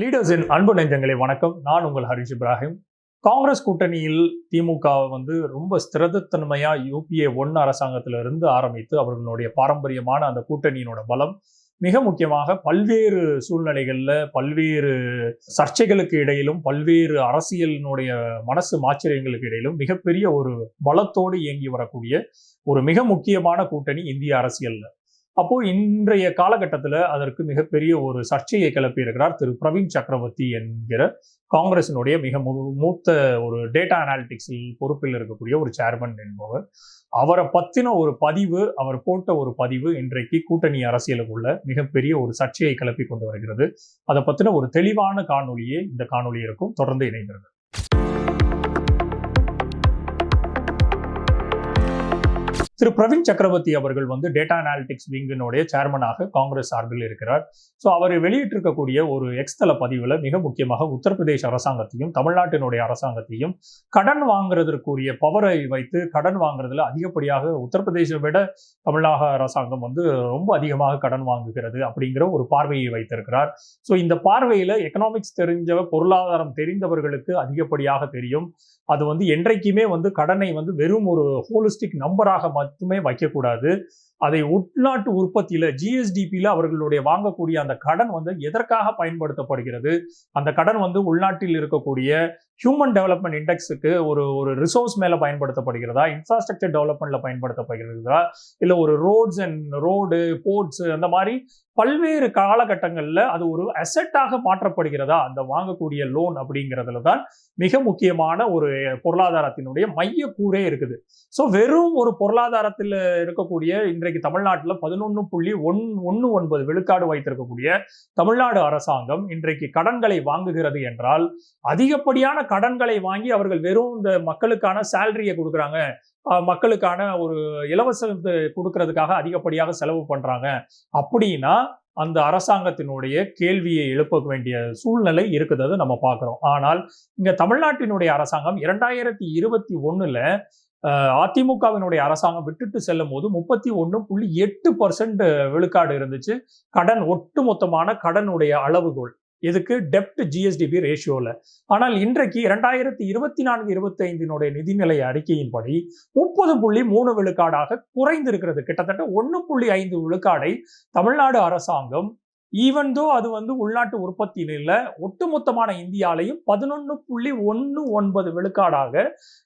லீடர்ஸின் அன்பு நெஞ்சங்களே வணக்கம். நான் உங்கள் ஹரிஷ் இப்ராஹிம். காங்கிரஸ் கூட்டணியில் திமுக வந்து ரொம்ப ஸ்திரதத்தன்மையாக யூபிஏ ஒன் அரசாங்கத்திலிருந்து ஆரம்பித்து அவர்களுடைய பாரம்பரியமான அந்த கூட்டணியினோட பலம் மிக முக்கியமாக பல்வேறு சூழ்நிலைகளில் பல்வேறு சர்ச்சைகளுக்கு இடையிலும் பல்வேறு அரசியலினுடைய மனசு மாச்சரியங்களுக்கு இடையிலும் மிகப்பெரிய ஒரு பலத்தோடு இயங்கி வரக்கூடிய ஒரு மிக முக்கியமான கூட்டணி இந்திய அரசியலில். அப்போ இன்றைய காலகட்டத்தில் அதற்கு மிகப்பெரிய ஒரு சர்ச்சையை கிளப்பி இருக்கிறார் திரு பிரவீன் சக்கரவர்த்தி என்கிற காங்கிரசினுடைய மிக மூத்த ஒரு டேட்டா அனாலிட்டிக்ஸில் பொறுப்பில் இருக்கக்கூடிய ஒரு சேர்மன் என்பவர். அவரை பத்தின ஒரு பதிவு அவர் போட்ட ஒரு பதிவு இன்றைக்கு கூட்டணி அரசியலுக்குள்ள மிகப்பெரிய ஒரு சர்ச்சையை கிளப்பி கொண்டு வருகிறது. அதை பத்தின ஒரு தெளிவான காணொலியே இந்த காணொலி இருக்கும். தொடர்ந்து இணைந்திருங்க திரு பிரவீன் சக்கரவர்த்தி அவர்கள் வந்து டேட்டா அனாலிட்டிக்ஸ் விங்கினுடைய சேர்மனாக காங்கிரஸ் சார்பில் இருக்கிறார். ஸோ அவர் வெளியிட்டிருக்கக்கூடிய ஒரு எக்ஸ்தல பதிவில் மிக முக்கியமாக உத்தரப்பிரதேச அரசாங்கத்தையும் தமிழ்நாட்டினுடைய அரசாங்கத்தையும் கடன் வாங்குறதற்குரிய பவரை வைத்து கடன் வாங்குறதுல அதிகப்படியாக உத்தரப்பிரதேசத்தை விட தமிழக அரசாங்கம் வந்து ரொம்ப அதிகமாக கடன் வாங்குகிறது அப்படிங்கிற ஒரு பார்வையை வைத்திருக்கிறார். ஸோ இந்த பார்வையில் எக்கனாமிக்ஸ் தெரிஞ்ச பொருளாதாரம் தெரிந்தவர்களுக்கு அதிகப்படியாக தெரியும். அது வந்து என்றைக்குமே வந்து கடனை வந்து வெறும் ஒரு ஹோலிஸ்டிக் நம்பராக மட்டுமே வைக்கக்கூடாது. அதை உள்நாட்டு உற்பத்தியில ஜிஎஸ்டிபியில அவர்களுடைய வாங்கக்கூடிய அந்த கடன் வந்து எதற்காக பயன்படுத்தப்படுகிறது? அந்த கடன் வந்து உள்நாட்டில் இருக்கக்கூடிய ஹியூமன் டெவலப்மெண்ட் இண்டெக்ஸுக்கு ஒரு ஒரு ரிசோர்ஸ் மேல பயன்படுத்தப்படுகிறதா? இன்ஃப்ராஸ்ட்ரக்சர் டெவலப்மெண்ட்ல பயன்படுத்தப்படுகிறதா? இல்ல ஒரு ரோட்ஸ் அண்ட் ரோடு போர்ட்ஸ் அந்த மாதிரி பல்வேறு காலகட்டங்களில் அது ஒரு அசெட்டாக மாற்றப்படுகிறதா? அந்த வாங்கக்கூடிய லோன் அப்படிங்கிறதுல தான் மிக முக்கியமான ஒரு பொருளாதாரத்தினுடைய மைய கூரே இருக்குது. ஸோ வெறும் ஒரு பொருளாதாரத்தில் இருக்கக்கூடிய இன்றைக்கு தமிழ்நாட்டில் பதினொன்று புள்ளி ஒன் ஒன்று ஒன்பது விழுக்காடு வைத்திருக்கக்கூடிய தமிழ்நாடு அரசாங்கம் இன்றைக்கு கடன்களை வாங்குகிறது என்றால் அதிகப்படியான கடன்களை வாங்கி அவர்கள் வெறும் இந்த மக்களுக்கான சேலரியை கொடுக்குறாங்க. மக்களுக்கான ஒரு இலவச கொடுக்கறதுக்காக அதிகப்படியாக செலவு பண்றாங்க. அப்படின்னா அந்த அரசாங்கத்தினுடைய கேள்வியை எழுப்ப வேண்டிய சூழ்நிலை இருக்குது நம்ம பார்க்குறோம். ஆனால் இங்கே தமிழ்நாட்டினுடைய அரசாங்கம் இரண்டாயிரத்தி இருபத்தி ஒன்றில் அதிமுகவினுடைய அரசாங்கம் விட்டுட்டு செல்லும் போது முப்பத்தி ஒன்று புள்ளி எட்டு பர்சன்ட் விழுக்காடு இருந்துச்சு. கடன் ஒட்டுமொத்தமான கடனுடைய அளவுகோல். இதுக்கு டெப்ட் ஜிஎஸ்டிபி ரேஷியோல ஆனால் இன்றைக்கு இரண்டாயிரத்தி இருபத்தி நான்கு இருபத்தி ஐந்தினுடைய நிதிநிலை அறிக்கையின்படி முப்பது புள்ளி மூணு விழுக்காடாக குறைந்திருக்கிறது. கிட்டத்தட்ட ஒன்று புள்ளி ஐந்து விழுக்காடை தமிழ்நாடு அரசாங்கம் ஈவன் தோ அது வந்து உள்நாட்டு உற்பத்தியில ஒட்டுமொத்தமான இந்தியாலையும் பதினொன்று புள்ளி ஒன்று ஒன்பது விழுக்காடாக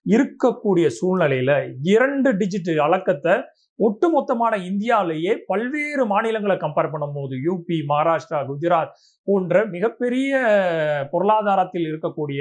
இருக்கக்கூடிய சூழ்நிலையில இரண்டு டிஜிட் அளக்கத்தை ஒட்டுமொத்தமான இந்தியாவிலேயே பல்வேறு மாநிலங்களை கம்பேர் பண்ணும்போது யூபி மகாராஷ்டிரா குஜராத் போன்ற மிகப்பெரிய பொருளாதாரத்தில் இருக்கக்கூடிய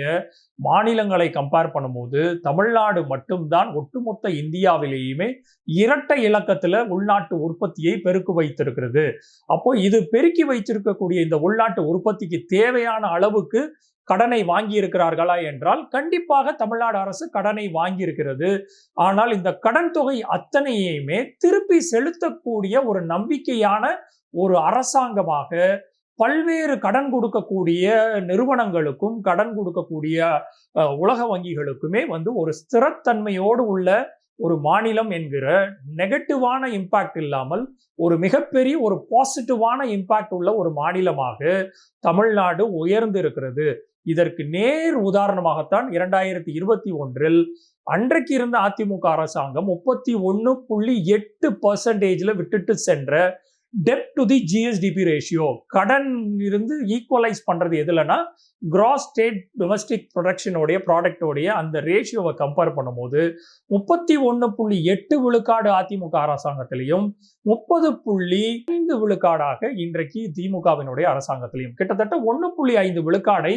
மாநிலங்களை கம்பேர் பண்ணும்போது தமிழ்நாடு மட்டும்தான் ஒட்டுமொத்த இந்தியாவிலேயுமே இரட்டை இலக்கத்துல உள்நாட்டு உற்பத்தியை பெருக்கு வைத்திருக்கிறது. அப்போ இது பெருக்கி வைத்திருக்கக்கூடிய இந்த உள்நாட்டு உற்பத்திக்கு தேவையான அளவுக்கு கடனை வாங்கி இருக்கிறார்களா என்றால் கண்டிப்பாக தமிழ்நாடு அரசு கடனை வாங்கி இருக்கிறது ஆனால் இந்த கடன் தொகை அத்தனையுமே திருப்பி செலுத்தக்கூடிய ஒரு நம்பிக்கையான ஒரு அரசாங்கமாக பல்வேறு கடன் கொடுக்கக்கூடிய நிறுவனங்களுக்கும் கடன் கொடுக்கக்கூடிய உலக வங்கிகளுக்குமே வந்து ஒரு ஸ்திரத்தன்மையோடு உள்ள ஒரு மாநிலம் என்கிற நெகட்டிவான இம்பாக்ட் இல்லாமல் ஒரு மிகப்பெரிய ஒரு பாசிட்டிவான இம்பாக்ட் உள்ள ஒரு மாநிலமாக தமிழ்நாடு உயர்ந்து இருக்கிறது இதற்கு நேர் உதாரணமாகத்தான் இரண்டாயிரத்தி இருபத்தி ஒன்றில் அன்றைக்கு இருந்த அதிமுக அரசாங்கம் முப்பத்தி ஒன்று புள்ளி எட்டு பர்சன்டேஜ்ல விட்டுட்டு சென்ற debt to the GSDP ratio கடன் இருந்து ஈக்குவலைஸ் பண்றது எதுலனா கிராஸ் ஸ்டேட் டொமஸ்டிக் ப்ரொடக்ஷனுடைய ப்ராடக்டோடைய அந்த ரேஷியோவை கம்பேர் பண்ணும்போது முப்பத்தி ஒன்று புள்ளி எட்டு விழுக்காடு அதிமுக அரசாங்கத்திலையும் முப்பது புள்ளி ஐந்து விழுக்காடாக இன்றைக்கு திமுகவினுடைய அரசாங்கத்திலையும். கிட்டத்தட்ட ஒன்று புள்ளி ஐந்து விழுக்காடை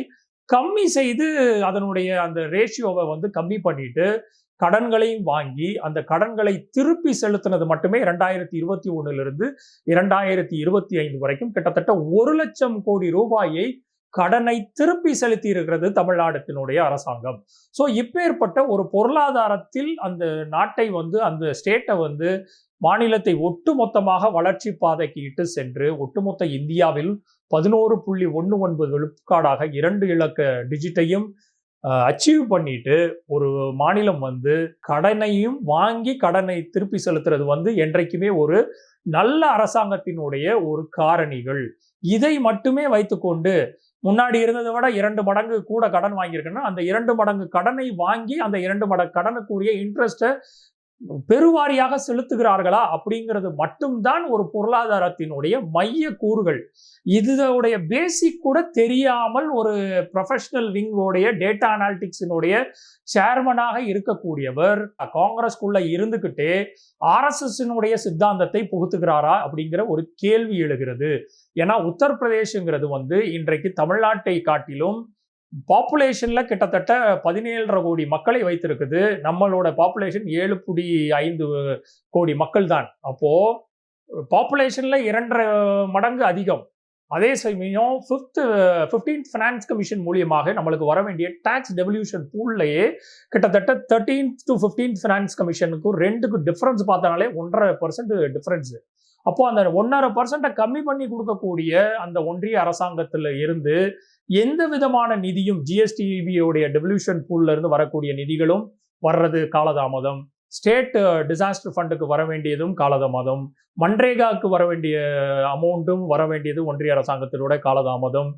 கம்மி செய்து அதனுடைய அந்த ரேஷியோவை வந்து கம்மி பண்ணிட்டு கடன்களையும் வாங்கி அந்த கடன்களை திருப்பி செலுத்தினது மட்டுமே இரண்டாயிரத்தி இருபத்தி ஒண்ணுல இரண்டாயிரத்தி இருபத்தி ஐந்து வரைக்கும் கிட்டத்தட்ட ஒரு லட்சம் கோடி ரூபாயை கடனை திருப்பி செலுத்தி இருக்கிறது தமிழ்நாட்டினுடைய அரசாங்கம். ஸோ இப்பேற்பட்ட ஒரு பொருளாதாரத்தில் அந்த நாட்டை வந்து அந்த ஸ்டேட்டை வந்து மாநிலத்தை ஒட்டுமொத்தமாக வளர்ச்சி பாதைக்கு இட்டு சென்று ஒட்டுமொத்த இந்தியாவில் பதினோரு புள்ளி ஒன்று ஒன்பது விழுக்காடாக இரண்டு இலக்க டிஜிட்டையும் அச்சீவ் பண்ணிட்டு ஒரு மாநிலம் வந்து கடனையும் வாங்கி கடனை திருப்பி செலுத்துறது வந்து என்றைக்குமே ஒரு நல்ல அரசாங்கத்தினுடைய ஒரு காரணிகள். இதை மட்டுமே வைத்துக்கொண்டு முன்னாடி இருந்ததை விட இரண்டு மடங்கு கூட கடன் வாங்கியிருக்குன்னா அந்த இரண்டு மடங்கு கடனை வாங்கி அந்த இரண்டு மடங்கு கடனுக்குரிய இன்ட்ரெஸ்ட்டை பெருவாரியாக செலுத்துகிறார்களா அப்படிங்கிறது மட்டும்தான் ஒரு பொருளாதாரத்தினுடைய மைய கூறுகள். இதோடைய பேசிக் கூட தெரியாமல் ஒரு ப்ரொஃபஷனல் விங்கோடைய டேட்டா அனாலிட்டிக்ஸினுடைய சேர்மனாக இருக்கக்கூடியவர் காங்கிரஸ்குள்ள இருந்துகிட்டே ஆர்எஸ்எஸ்னுடைய சித்தாந்தத்தை புகுத்துகிறாரா அப்படிங்கிற ஒரு கேள்வி எழுகிறது. ஏன்னா உத்தரப்பிரதேசங்கிறது வந்து இன்றைக்கு தமிழ்நாட்டை காட்டிலும் பாப்புலேஷனில் கிட்டத்தட்ட பதினேழரை கோடி மக்களை வைத்திருக்குது. நம்மளோட பாப்புலேஷன் ஏழு புடி ஐந்து கோடி மக்கள் தான் அப்போது பாப்புலேஷனில் இரண்டரை மடங்கு அதிகம். அதே சமயம் ஃபிஃப்த்து ஃபிஃப்டீன்த் ஃபினான்ஸ் கமிஷன் மூலியமாக நம்மளுக்கு வர வேண்டிய டேக்ஸ் டெவல்யூஷன் பூல்லையே கிட்டத்தட்ட தேர்ட்டீன்த் டு ஃபிஃப்டீன்த் ஃபினான்ஸ் கமிஷனுக்கும் ரெண்டுக்கும் டிஃப்ரென்ஸ் பார்த்தனாலே ஒன்றரை பர்சன்ட் டிஃப்ரென்ஸு அப்போ அந்த ஒன்றரை பர்சன்ட்டை கம்மி பண்ணி கொடுக்கக்கூடிய அந்த ஒன்றிய அரசாங்கத்தில் இருந்து எந்த விதமான நிதியும் ஜிஎஸ்டிபியோடைய டெவல்யூஷன் பூல்ல இருந்து வரக்கூடிய நிதிகளும் வர்றது காலதாமதம். ஸ்டேட் டிசாஸ்டர் ஃபண்டுக்கு வர வேண்டியதும் காலதாமதம். மன்ரேகாவுக்கு வர வேண்டிய அமௌண்ட்டும் வர வேண்டியது ஒன்றிய அரசாங்கத்தினோட காலதாமதம்.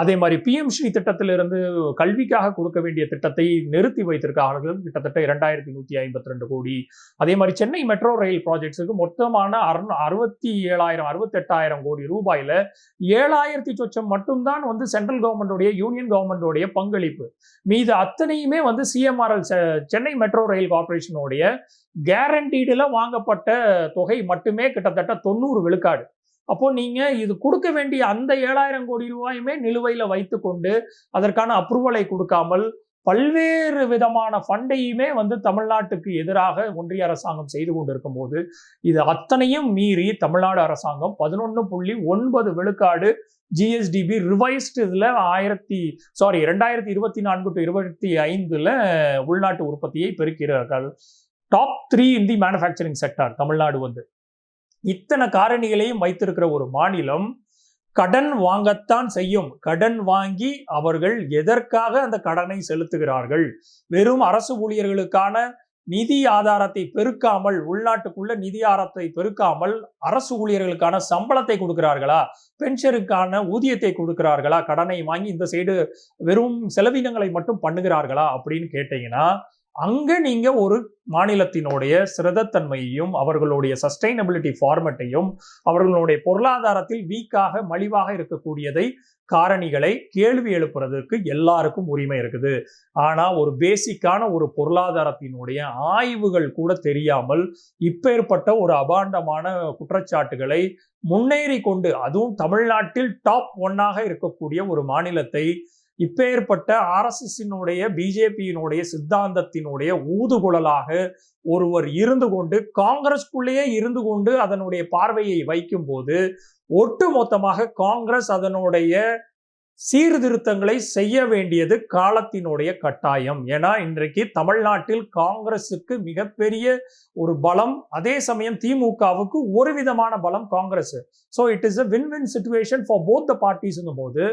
அதே மாதிரி பிஎம் ஸ்ரீ திட்டத்திலிருந்து கல்விக்காக கொடுக்க வேண்டிய திட்டத்தை நிறுத்தி வைத்திருக்கார்கள் கிட்டத்தட்ட இரண்டாயிரத்தி நூற்றி ஐம்பத்தி ரெண்டு கோடி. அதே மாதிரி சென்னை மெட்ரோ ரயில் ப்ராஜெக்ட்ஸுக்கு மொத்தமான அறு அறுபத்தி ஏழாயிரம் அறுபத்தெட்டாயிரம் கோடி ரூபாயில ஏழாயிரத்தி சொச்சம் மட்டும்தான் வந்து சென்ட்ரல் கவர்மெண்டோடைய யூனியன் கவர்மெண்டோடைய பங்களிப்பு. மீது அத்தனையுமே வந்து சிஎம்ஆர்எல் சென்னை மெட்ரோ ரயில் கார்பரேஷனுடைய கேரண்டீடுல வாங்கப்பட்ட தொகை மட்டுமே கிட்டத்தட்ட தொண்ணூறு விழுக்காடு. அப்போ நீங்க இது கொடுக்க வேண்டிய அந்த ஏழாயிரம் கோடி ரூபாயுமே நிலுவையில வைத்துக்கொண்டு அதற்கான அப்ரூவலை கொடுக்காமல் பல்வேறு விதமான ஃபண்டையுமே வந்து தமிழ்நாட்டுக்கு எதிராக ஒன்றிய அரசாங்கம் செய்து கொண்டிருக்கும் போது இது அத்தனையும் மீறி தமிழ்நாடு அரசாங்கம் பதினொன்று புள்ளி ஒன்பது விழுக்காடு ஜிஎஸ்டிபி ரிவைஸ்டு இதில் ஆயிரத்தி சாரி ரெண்டாயிரத்தி இருபத்தி நான்கு டு இருபத்தி ஐந்துல உள்நாட்டு உற்பத்தியை பெருக்கிறார்கள் top three in the manufacturing sector Tamil Nadu வந்து. இத்தனை காரணிகளையும் வைத்திருக்கிற ஒரு மாநிலம் கடன் வாங்கத்தான் செய்யும். கடன் வாங்கி அவர்கள் எதற்காக அந்த கடனை செலுத்துகிறார்கள்? வெறும் அரசு ஊழியர்களுக்கான நிதி ஆதாரத்தை பெருக்காமல் உள்நாட்டுக்குள்ள நிதி ஆதாரத்தை பெருக்காமல் அரசு ஊழியர்களுக்கான சம்பளத்தை கொடுக்கிறார்களா? பென்ஷனுக்கான ஊதியத்தை கொடுக்கிறார்களா? கடனை வாங்கி இந்த சைடு வெறும் செலவினங்களை மட்டும் பண்ணுகிறார்களா? அப்படின்னு கேட்டீங்கன்னா அங்க நீங்க ஒரு மாநிலத்தினுடைய சிரதத்தன்மையையும் அவர்களுடைய சஸ்டைனபிலிட்டி ஃபார்மட்டையும் அவர்களுடைய பொருளாதாரத்தில் வீக்காக மலிவாக இருக்கக்கூடியதை காரணிகளை கேள்வி எழுப்புறதுக்கு எல்லாருக்கும் உரிமை இருக்குது. ஆனா ஒரு பேசிக்கான ஒரு பொருளாதாரத்தினுடைய ஆய்வுகள் கூட தெரியாமல் இப்பேற்பட்ட ஒரு அபாண்டமான குற்றச்சாட்டுகளை முன்னேறி கொண்டு அதுவும் தமிழ்நாட்டில் டாப் ஒன்னாக இருக்கக்கூடிய ஒரு மாநிலத்தை இப்பேற்பட்ட ஆர்எஸ்எஸ்ஸினுடைய பிஜேபியினுடைய சித்தாந்தத்தினுடைய ஊதுகுழலாக ஒருவர் இருந்து கொண்டு காங்கிரஸ்குள்ளேயே இருந்து கொண்டு அதனுடைய பார்வையை வைக்கும்போது ஒட்டு மொத்தமாக காங்கிரஸ் அதனுடைய சீர்திருத்தங்களை செய்ய வேண்டியது காலத்தினுடைய கட்டாயம். ஏன்னா இன்றைக்கு தமிழ்நாட்டில் காங்கிரஸுக்கு மிகப்பெரிய ஒரு பலம் அதே சமயம் திமுகவுக்கு ஒரு விதமான பலம் Congress so it is a win win situation for both the பார்ட்டிஸுங்கும் போது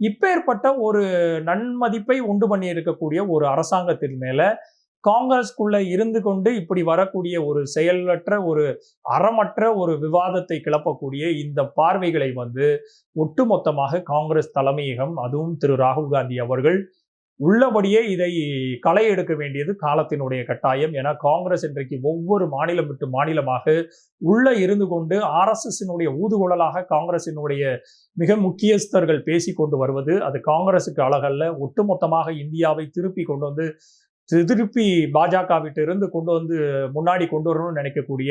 இப்பேற்பட்ட ஒரு நன்மதிப்பை உண்டு பண்ணி இருக்கக்கூடிய ஒரு அரசாங்கத்தின் மேல காங்கிரஸ்க்குள்ள இருந்து கொண்டு இப்படி வரக்கூடிய ஒரு செயலற்ற ஒரு அறமற்ற ஒரு விவாதத்தை கிளப்பக்கூடிய இந்த பார்வைகளை வந்து ஒட்டுமொத்தமாக காங்கிரஸ் தலைமையகம் அதுவும் திரு ராகுல் காந்தி அவர்கள் உள்ளபடியே இதை களை எடுக்க வேண்டியது காலத்தினுடைய கட்டாயம். ஏன்னா காங்கிரஸ் இன்றைக்கு ஒவ்வொரு மாநிலம் விட்டு மாநிலமாக உள்ள இருந்து கொண்டு ஆர்எஸ்எஸ்னுடைய ஊதுகுழலாக காங்கிரசினுடைய மிக முக்கியஸ்தர்கள் பேசி கொண்டு வருவது அது காங்கிரசுக்கு அழகல்ல. ஒட்டுமொத்தமாக இந்தியாவை திருப்பி கொண்டு வந்து திருப்பி பாஜக இருந்து கொண்டு வந்து முன்னாடி கொண்டு வரணும்னு நினைக்கக்கூடிய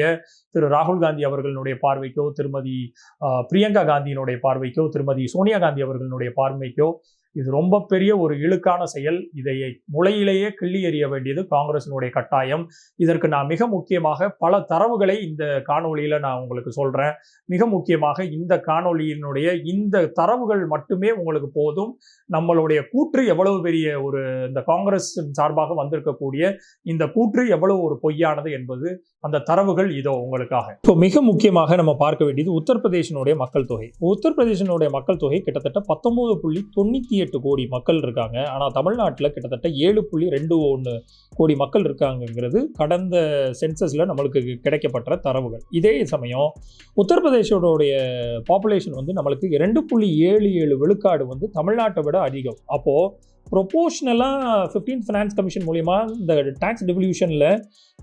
திரு ராகுல் காந்தி அவர்களுடைய பார்வைக்கோ திருமதி பிரியங்கா காந்தியினுடைய பார்வைக்கோ திருமதி சோனியா காந்தி அவர்களுடைய பார்வைக்கோ இது ரொம்ப பெரிய ஒரு இழுக்கான செயல். இதை முளையிலேயே கிள்ளி எறிய வேண்டியது காங்கிரசினுடைய கட்டாயம். இதற்கு நான் மிக முக்கியமாக பல தரவுகளை இந்த காணொலியில நான் உங்களுக்கு சொல்றேன். மிக முக்கியமாக இந்த காணொலியினுடைய இந்த தரவுகள் மட்டுமே உங்களுக்கு போதும். நம்மளுடைய கூற்று எவ்வளவு பெரிய ஒரு இந்த காங்கிரஸ் சார்பாக வந்திருக்கக்கூடிய இந்த கூற்று எவ்வளவு ஒரு பொய்யானது என்பது அந்த தரவுகள் இதோ உங்களுக்காக. இப்போ மிக முக்கியமாக நம்ம பார்க்க வேண்டியது உத்தரப்பிரதேசனுடைய மக்கள் தொகை. உத்தரப்பிரதேசனுடைய மக்கள் தொகை கிட்டத்தட்ட பத்தொன்பது புள்ளி தொண்ணூத்தி எட்டு கோடி மக்கள் இருக்காங்க. ஆனால் தமிழ்நாட்டில் கிட்டத்தட்ட ஏழு புள்ளி ரெண்டு ஒன்று கோடி மக்கள் இருக்காங்கங்கிறது கடந்த சென்சஸில் நம்மளுக்கு கிடைக்கப்பட்ட தரவுகள். இதே சமயம் உத்தரப்பிரதேசோடைய பாப்புலேஷன் வந்து நம்மளுக்கு இரண்டு புள்ளி ஏழு ஏழு விழுக்காடு வந்து தமிழ்நாட்டை விட அதிகம். அப்போது ப்ரொபோஷ்னலாக ஃபிஃப்டீன் ஃபினான்ஸ் கமிஷன் மூலிமா இந்த டேக்ஸ் டிவல்யூஷனில்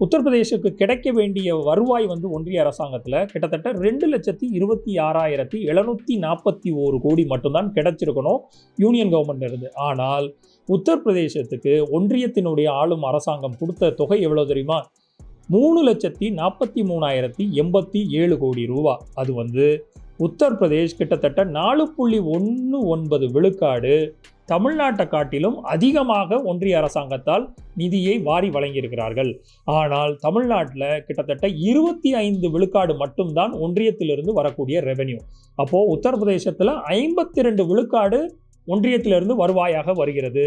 உத்தரப்பிரதேசுக்கு கிடைக்க வேண்டிய வருவாய் வந்து ஒன்றிய அரசாங்கத்தில் கிட்டத்தட்ட ரெண்டு லட்சத்தி இருபத்தி ஆறாயிரத்தி எழுநூற்றி நாற்பத்தி ஓரு கோடி மட்டும்தான் கிடைச்சிருக்கணும் யூனியன் கவர்மெண்ட் இருந்து. ஆனால் உத்தரப்பிரதேசத்துக்கு ஒன்றியத்தினுடைய ஆளும் அரசாங்கம் கொடுத்த தொகை எவ்வளோ தெரியுமா? மூணு லட்சத்தி நாற்பத்தி மூணாயிரத்தி எண்பத்தி ஏழு கோடி ரூபா. அது வந்து உத்தரப்பிரதேஷ் கிட்டத்தட்ட நாலு புள்ளி ஒன்று ஒன்பது விழுக்காடு தமிழ்நாட்டை காட்டிலும் அதிகமாக ஒன்றிய அரசாங்கத்தால் நிதியை வாரி வழங்கியிருக்கிறார்கள். ஆனால் தமிழ்நாட்டில் கிட்டத்தட்ட இருபத்தி ஐந்து விழுக்காடு மட்டும்தான் ஒன்றியத்திலிருந்து வரக்கூடிய ரெவென்யூ அப்போது உத்தரப்பிரதேசத்தில் ஐம்பத்தி ரெண்டு விழுக்காடு ஒன்றியத்திலிருந்து வருவாயாக வருகிறது.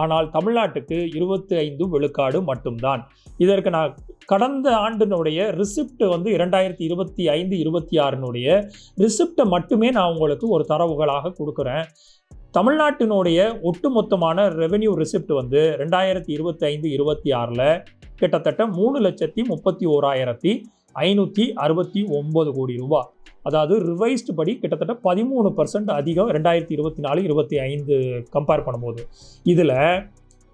ஆனால் தமிழ்நாட்டுக்கு இருபத்தி ஐந்து விழுக்காடு மட்டும்தான். இதற்கு நான் கடந்த ஆண்டினுடைய ரிசிப்ட் வந்து இரண்டாயிரத்தி இருபத்தி ஐந்து இருபத்தி ஆறினுடைய ரிசிப்டை மட்டுமே நான் உங்களுக்கு ஒரு தரவுகளாக கொடுக்குறேன். தமிழ்நாட்டினுடைய ஒட்டுமொத்தமான ரெவென்யூ ரிசிப்ட் வந்து ரெண்டாயிரத்தி இருபத்தி ஐந்து இருபத்தி ஆறில் கிட்டத்தட்ட மூணு லட்சத்தி முப்பத்தி ஓராயிரத்தி ஐநூற்றி அறுபத்தி ஒம்பது கோடி ரூபாய் அதாவது ரிவைஸ்டு படி கிட்டத்தட்ட பதிமூணு பர்சன்ட் அதிகம் ரெண்டாயிரத்தி இருபத்தி நாலு இருபத்தி ஐந்து கம்பேர் பண்ணும்போது. இதில்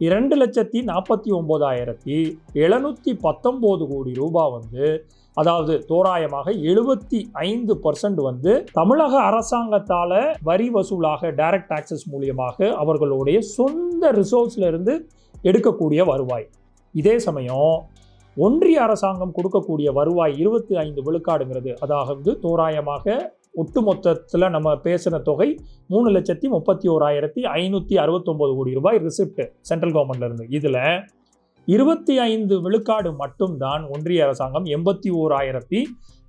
இரண்டு லட்சத்தி நாற்பத்தி ஒம்போதாயிரத்தி எழுநூற்றி பத்தொம்போது கோடி ரூபாய் வந்து அதாவது தோராயமாக எழுபத்தி ஐந்து பர்சன்ட் வந்து தமிழக அரசாங்கத்தால் வரி வசூலாக டைரக்ட் டாக்ஸஸ் மூலியமாக அவர்களுடைய சொந்த ரிசோர்ஸ்ல இருந்து எடுக்கக்கூடிய வருவாய். இதே சமயம் ஒன்றிய அரசாங்கம் கொடுக்கக்கூடிய வருவாய் இருபத்தி ஐந்து விழுக்காடுங்கிறது. அதாவது தோராயமாக ஒட்டுமொத்தத்தில் நம்ம பேசின தொகை மூணு லட்சத்தி முப்பத்தி ஓராயிரத்தி ஐநூற்றி அறுபத்தொம்போது கோடி ரூபாய் ரிசிப்ட் சென்ட்ரல் கவர்மெண்ட்லேருந்து இதில் இருபத்தி ஐந்து விழுக்காடு மட்டும்தான் ஒன்றிய அரசாங்கம் எண்பத்தி ஓராயிரத்தி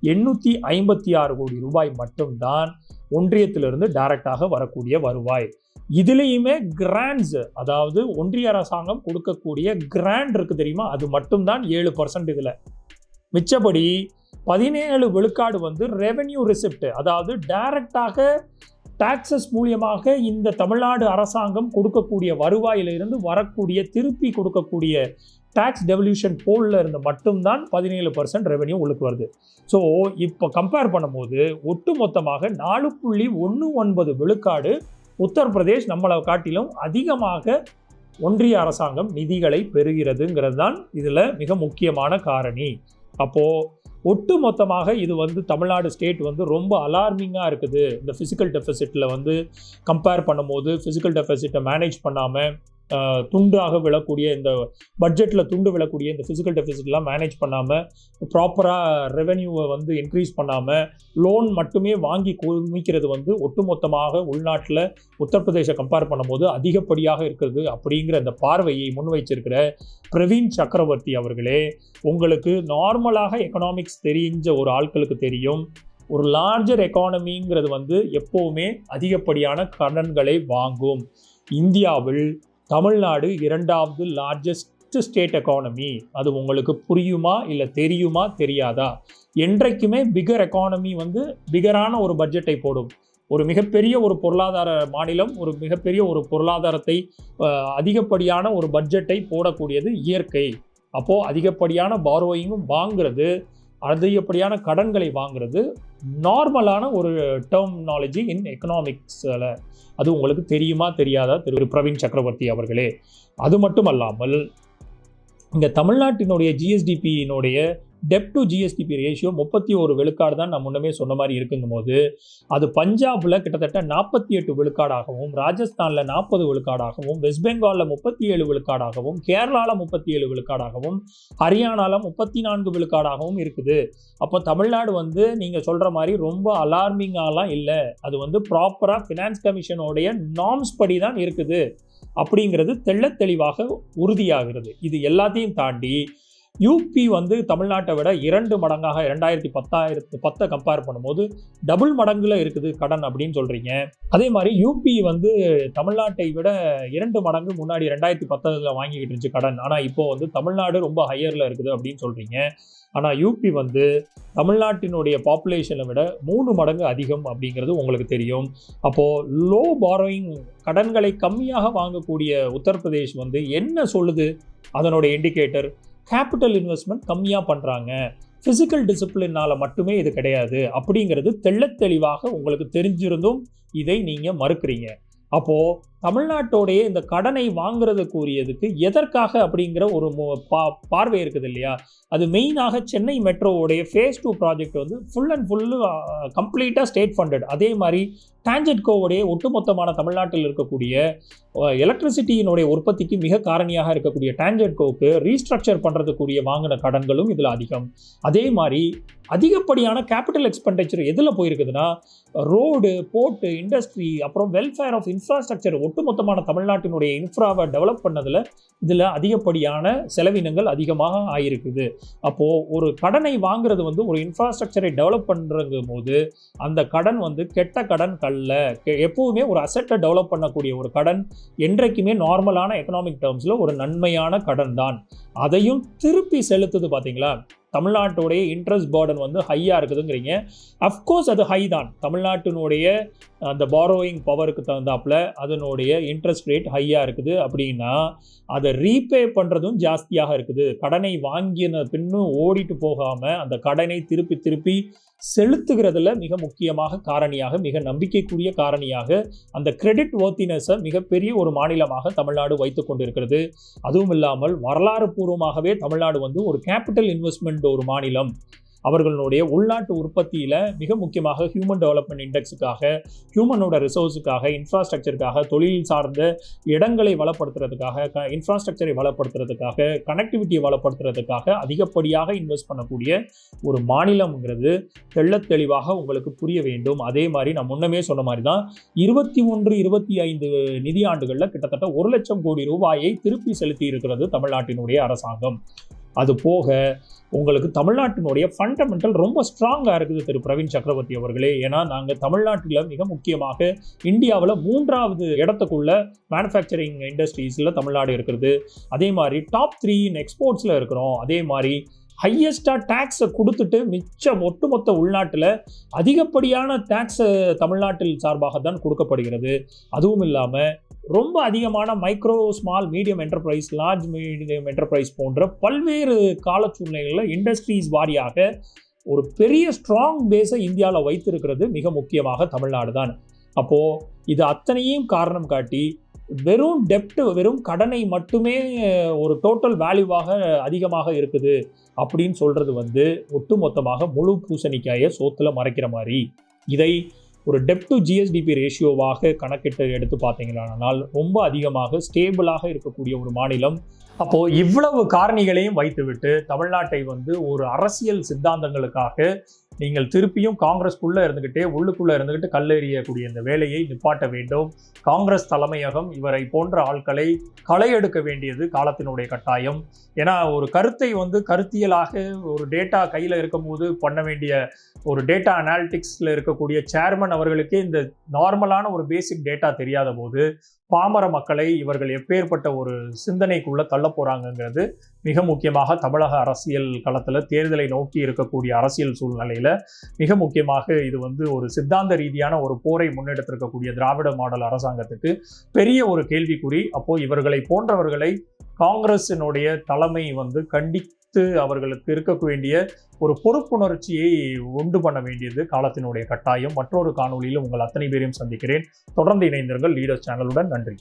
எண்ணூற்றி ஐம்பத்தி ஆறு கோடி ரூபாய் மட்டும்தான் ஒன்றியத்திலிருந்து டைரக்டாக வரக்கூடிய வருவாய். இதுலேயுமே கிராண்ட்ஸ் அதாவது ஒன்றிய அரசாங்கம் கொடுக்கக்கூடிய கிராண்ட் இருக்கு தெரியுமா? அது மட்டும்தான் ஏழு பர்சன்ட் இதில். மிச்சபடி பதினேழு விழுக்காடு வந்து ரெவென்யூ ரிசிப்ட் அதாவது டைரக்டாக டாக்ஸஸ் மூலியமாக இந்த தமிழ்நாடு அரசாங்கம் கொடுக்கக்கூடிய வருவாயிலிருந்து வரக்கூடிய திருப்பி கொடுக்கக்கூடிய டேக்ஸ் டெவல்யூஷன் போலில் இருந்து மட்டும்தான் பதினேழு பர்சன்ட் ரெவென்யூ உங்களுக்கு வருது. ஸோ இப்போ கம்பேர் பண்ணும்போது ஒட்டு மொத்தமாக நாலு புள்ளி ஒன்று ஒன்பது விழுக்காடு உத்தரப்பிரதேஷ் நம்மளை காட்டிலும் அதிகமாக ஒன்றிய அரசாங்கம் நிதிகளை பெறுகிறதுங்கிறது தான் இதில் மிக முக்கியமான காரணி. அப்போது ஒட்டு மொத்தமாக இது வந்து தமிழ்நாடு ஸ்டேட் வந்து ரொம்ப அலார்மிங்காக இருக்குது. இந்த ஃபிசிக்கல் டெஃபிசிட்டில் வந்து கம்பேர் பண்ணும்போது ஃபிசிக்கல் டெஃபிசிட்டை மேனேஜ் பண்ணாமல் துண்டாக விழக்கூடிய இந்த பட்ஜெட்டில் துண்டு விழக்கூடிய இந்த ஃபிசிக்கல் டெஃபிசிட்லாம் மேனேஜ் பண்ணாமல் ப்ராப்பராக ரெவென்யூவை வந்து இன்க்ரீஸ் பண்ணாமல் லோன் மட்டுமே வாங்கி குமிக்கிறது வந்து ஒட்டுமொத்தமாக உள்நாட்டில் உத்தரப்பிரதேச கம்பேர் பண்ணும்போது அதிகப்படியாக இருக்கிறது அப்படிங்கிற இந்த பார்வையை முன்வைச்சிருக்கிற பிரவீன் சக்கரவர்த்தி அவர்களே உங்களுக்கு நார்மலாக எக்கனாமிக்ஸ் தெரிஞ்ச ஒரு ஆட்களுக்கு தெரியும். ஒரு லார்ஜர் எக்கானமிங்கிறது வந்து எப்போவுமே அதிகப்படியான கடன்களை வாங்கும். இந்தியாவில் தமிழ்நாடு இரண்டாவது லார்ஜஸ்ட் ஸ்டேட் எக்கானமி அது உங்களுக்கு புரியுமா இல்லை தெரியுமா தெரியாதா? என்றைக்குமே பிகர் எக்கானமி வந்து பிகரான ஒரு பட்ஜெட்டை போடும். ஒரு மிகப்பெரிய ஒரு பொருளாதார மாநிலம் ஒரு மிகப்பெரிய ஒரு பொருளாதாரத்தை அதிகப்படியான ஒரு பட்ஜெட்டை போடக்கூடியது இயற்கை. அப்போது அதிகப்படியான பாரோயிங்கும் வாங்குறது அதிகப்படியான கடன்களை வாங்குறது? நார்மலான ஒரு டெர்மினாலஜி இன் எக்கனாமிக்ஸில் அது உங்களுக்கு தெரியுமா தெரியாதா? திரு பிரவீன் சக்கரவர்த்தி அவர்களே. அது மட்டும் அல்லாமல் இங்கே தமிழ்நாட்டினுடைய ஜிஎஸ்டிபியினுடைய டெப் டு ஜிஎஸ்டிபி ரேஷியோ முப்பத்தி ஒரு விழுக்காடு தான் நான் முன்னமே சொன்ன மாதிரி இருக்குங்கும் போது அது பஞ்சாபில் கிட்டத்தட்ட நாற்பத்தி எட்டு விழுக்காடாகவும் ராஜஸ்தானில் நாற்பது விழுக்காடாகவும் வெஸ்ட் பெங்காலில் முப்பத்தி ஏழு விழுக்காடாகவும் கேரளாவில் முப்பத்தி ஏழு விழுக்காடாகவும் ஹரியானாவில் முப்பத்தி நான்கு விழுக்காடாகவும் இருக்குது. அப்போ தமிழ்நாடு வந்து நீங்கள் சொல்கிற மாதிரி ரொம்ப அலார்மிங்காலாம் இல்லை. அது வந்து ப்ராப்பராக ஃபினான்ஸ் கமிஷனோடைய நாம்ஸ் படி தான் இருக்குது. அப்படிங்கிறது தெள்ள தெளிவாக உறுதியாகிறது. இது எல்லாத்தையும் தாண்டி யூபி வந்து தமிழ்நாட்டை விட இரண்டு மடங்காக இரண்டாயிரத்தி பத்தாயிரத்து பத்தை கம்பேர் பண்ணும்போது டபுள் மடங்குல இருக்குது கடன் அப்படின்னு சொல்றீங்க. அதே மாதிரி யூபி வந்து தமிழ்நாட்டை விட இரண்டு மடங்கு முன்னாடி ரெண்டாயிரத்தி பத்தில் வாங்கிக்கிட்டு இருந்துச்சு கடன். ஆனால் இப்போ வந்து தமிழ்நாடு ரொம்ப ஹையரில் இருக்குது அப்படின்னு சொல்றீங்க. ஆனால் யூபி வந்து தமிழ்நாட்டினுடைய பாப்புலேஷனை விட மூணு மடங்கு அதிகம் அப்படிங்கிறது உங்களுக்கு தெரியும். அப்போது லோ பாரோயிங் கடன்களை கம்மியாக வாங்கக்கூடிய உத்தரப்பிரதேஷ் வந்து என்ன சொல்லுது? அதனுடைய இண்டிகேட்டர் கேபிட்டல் இன்வெஸ்ட்மெண்ட் கம்மியாக பண்ணுறாங்க ஃபிசிக்கல் டிசிப்ளினால் மட்டுமே இது கிடையாது. அப்படிங்கிறது தெள்ளத் தெளிவாக உங்களுக்கு தெரிஞ்சிருந்தும் இதை நீங்கள் மறுக்கிறீங்க. அப்போது தமிழ்நாட்டோடைய இந்த கடனை வாங்குறது கூறியதுக்கு எதற்காக அப்படிங்கிற ஒரு பா பார்வை இருக்குது இல்லையா? அது மெயினாக சென்னை மெட்ரோவுடைய ஃபேஸ் டூ ப்ராஜெக்ட் வந்து ஃபுல் அண்ட் ஃபுல்லு கம்ப்ளீட்டாக ஸ்டேட் ஃபண்டட் அதே மாதிரி டான்ஜெட்கோவுடைய ஒட்டுமொத்தமான தமிழ்நாட்டில் இருக்கக்கூடிய எலக்ட்ரிசிட்டியினுடைய உற்பத்திக்கு மிக காரணியாக இருக்கக்கூடிய டான்ஜெட்கோவுக்கு ரீஸ்ட்ரக்சர் பண்ணுறதுக்குரிய வாங்கின கடன்களும் இதில் அதிகம். அதே மாதிரி அதிகப்படியான கேபிட்டல் எக்ஸ்பெண்டிச்சர் எதில் போயிருக்குதுன்னா ரோடு போர்ட்டு இண்டஸ்ட்ரி அப்புறம் வெல்ஃபேர் ஆஃப் இன்ஃப்ராஸ்ட்ரக்சர் ஒட்டுமொத்தமான தமிழ்நாட்டினுடைய இன்ஃப்ராவை டெவலப் பண்ணதில் இதில் அதிகப்படியான செலவினங்கள் அதிகமாக ஆயிருக்குது. அப்போது ஒரு கடனை வாங்குறது வந்து ஒரு இன்ஃப்ராஸ்ட்ரக்சரை டெவலப் பண்ணுறங்கும் போது அந்த கடன் வந்து கெட்ட கடன் கல்ல கெ- ஒரு அசட்டை டெவலப் பண்ணக்கூடிய ஒரு கடன் என்றைக்குமே நார்மலான எக்கனாமிக் டேர்ம்ஸில் ஒரு நன்மையான கடன் தான். அதையும் திருப்பி செலுத்துது பார்த்தீங்களா தமிழ்நாட்டுடைய இன்ட்ரெஸ்ட் பேர்டன் வந்து ஹையாக இருக்குதுங்கிறீங்க. அஃப்கோர்ஸ் அது ஹை தான். தமிழ்நாட்டினுடைய அந்த பாரோயிங் பவருக்கு தகுந்தாப்புல அதனுடைய இன்ட்ரெஸ்ட் ரேட் ஹையாக இருக்குது. அப்படின்னா அதை ரீபே பண்ணுறதும் ஜாஸ்தியாக இருக்குது. கடனை வாங்கின பின்னும் ஓடிட்டு போகாமல் அந்த கடனை திருப்பி திருப்பி செலுத்துகிறதுல மிக முக்கியமாக காரணியாக மிக நம்பிக்கைக்குரிய காரணியாக அந்த கிரெடிட் ஓர்த்தினஸை மிகப்பெரிய ஒரு மாநிலமாக தமிழ்நாடு வைத்து கொண்டிருக்கிறது. அதுவும் இல்லாமல் வரலாறு பூர்வமாகவே தமிழ்நாடு வந்து ஒரு கேபிட்டல் இன்வெஸ்ட்மெண்ட் ஒரு மாநிலம். அவர்களுடைய உள்நாட்டு உற்பத்தியில் மிக முக்கியமாக ஹியூமன் டெவலப்மெண்ட் இண்டெக்ஸுக்காக ஹியூமனோட ரிசோர்ஸுக்காக இன்ஃப்ராஸ்ட்ரக்சருக்காக தொழில் சார்ந்த இடங்களை வளப்படுத்துறதுக்காக இன்ஃப்ராஸ்ட்ரக்சரை வளப்படுத்துறதுக்காக கனெக்டிவிட்டியை வளப்படுத்துறதுக்காக அதிகப்படியாக இன்வெஸ்ட் பண்ணக்கூடிய ஒரு மாநிலம்ங்கிறது தெள்ள தெளிவாக உங்களுக்கு புரிய வேண்டும். அதே மாதிரி நான் முன்னமே சொன்ன மாதிரி தான் இருபத்தி ஒன்று இருபத்தி ஐந்து நிதியாண்டுகளில் கிட்டத்தட்ட ஒரு லட்சம் கோடி ரூபாயை திருப்பி செலுத்தி இருக்கிறது தமிழ்நாட்டினுடைய அரசாங்கம். அது போக உங்களுக்கு தமிழ்நாட்டினுடைய ஃபண்டமெண்டல் ரொம்ப ஸ்ட்ராங்காக இருக்குது திரு பிரவீன் சக்கரவர்த்தி அவர்களே. ஏன்னா நாங்கள் தமிழ்நாட்டில் மிக முக்கியமாக இந்தியாவில் மூன்றாவது இடத்துக்குள்ள மேனுஃபேக்சரிங் இண்டஸ்ட்ரீஸில் தமிழ்நாடு இருக்கிறது. அதே மாதிரி டாப் த்ரீ இன் எக்ஸ்போர்ட்ஸில் இருக்கிறோம். அதே மாதிரி ஹையஸ்டாக டேக்ஸை கொடுத்துட்டு மிச்சம் ஒட்டுமொத்த உள்நாட்டில் அதிகப்படியான டேக்ஸை தமிழ்நாட்டில் சார்பாக தான் கொடுக்கப்படுகிறது. அதுவும் இல்லாமல் ரொம்ப அதிகமான micro small medium enterprise large medium enterprise போன்ற பல்வேறு கால சூழ்நிலைகளில் இண்டஸ்ட்ரீஸ் வாரியாக ஒரு பெரிய ஸ்ட்ராங் பேஸை இந்தியாவில் வைத்திருக்கிறது மிக முக்கியமாக தமிழ்நாடு தான். அப்போது இது அத்தனையும் காரணம் காட்டி வெறும் டெப்ட் வெறும் கடனை மட்டுமே ஒரு டோட்டல் வேல்யூவாக அதிகமாக இருக்குது அப்படின்னு சொல்கிறது வந்து ஒட்டுமொத்தமாக முழு பூசணிக்காயை சோத்தில் மறைக்கிற மாதிரி. இதை ஒரு டெப் டு ஜிஎஸ்டிபி ரேஷியோவாக கணக்கிட்டு எடுத்து பார்த்தீங்களானால் ரொம்ப அதிகமாக ஸ்டேபிளாக இருக்கக்கூடிய ஒரு மாநிலம். அப்போ இவ்வளவு காரணிகளையும் வைத்துவிட்டு தமிழ்நாட்டை வந்து ஒரு அரசியல் சித்தாந்தங்களுக்காக நீங்கள் திருப்பியும் காங்கிரஸ்க்குள்ள இருந்துகிட்டே உள்ளுக்குள்ளே இருந்துகிட்டு கல்லெறியக்கூடிய இந்த வேலையை நிப்பாட்ட வேண்டும். காங்கிரஸ் தலைமையகம் இவரை போன்ற ஆட்களை களை எடுக்க வேண்டியது காலத்தினுடைய கட்டாயம். ஏன்னா ஒரு கருத்தை வந்து கருத்தியலாக ஒரு டேட்டா கையில் இருக்கும்போது பண்ண வேண்டிய ஒரு டேட்டா அனாலிட்டிக்ஸில் இருக்கக்கூடிய சேர்மன் அவர்களுக்கே இந்த நார்மலான ஒரு பேசிக் டேட்டா தெரியாத போது பாமர மக்களை இவர்கள் எப்பேற்பட்ட ஒரு சிந்தனைக்குள்ள தள்ள போகிறாங்கங்கிறது மிக முக்கியமாக தமிழக அரசியல் களத்தில் தேர்தலை நோக்கி இருக்கக்கூடிய அரசியல் சூழ்நிலையில மிக முக்கியமாக இது வந்து ஒரு சித்தாந்த ரீதியான ஒரு போரை முன்னெடுத்திருக்கக்கூடிய திராவிட மாடல் அரசாங்கத்துக்கு பெரிய ஒரு கேள்விக்குறி. அப்போ இவர்களை போன்றவர்களை காங்கிரசினுடைய தலைமை வந்து கண்டி கண்டித்து அவர்களுக்கு இருக்க வேண்டிய ஒரு பொறுப்புணர்ச்சியை உண்டு பண்ண வேண்டியது காலத்தினுடைய கட்டாயம். மற்றொரு காணொலியிலும் உங்கள் அத்தனை பேரையும் சந்திக்கிறேன். தொடர்ந்து இணைந்திருங்கள். லீடர்ஸ் சேனலுடன் நன்றி.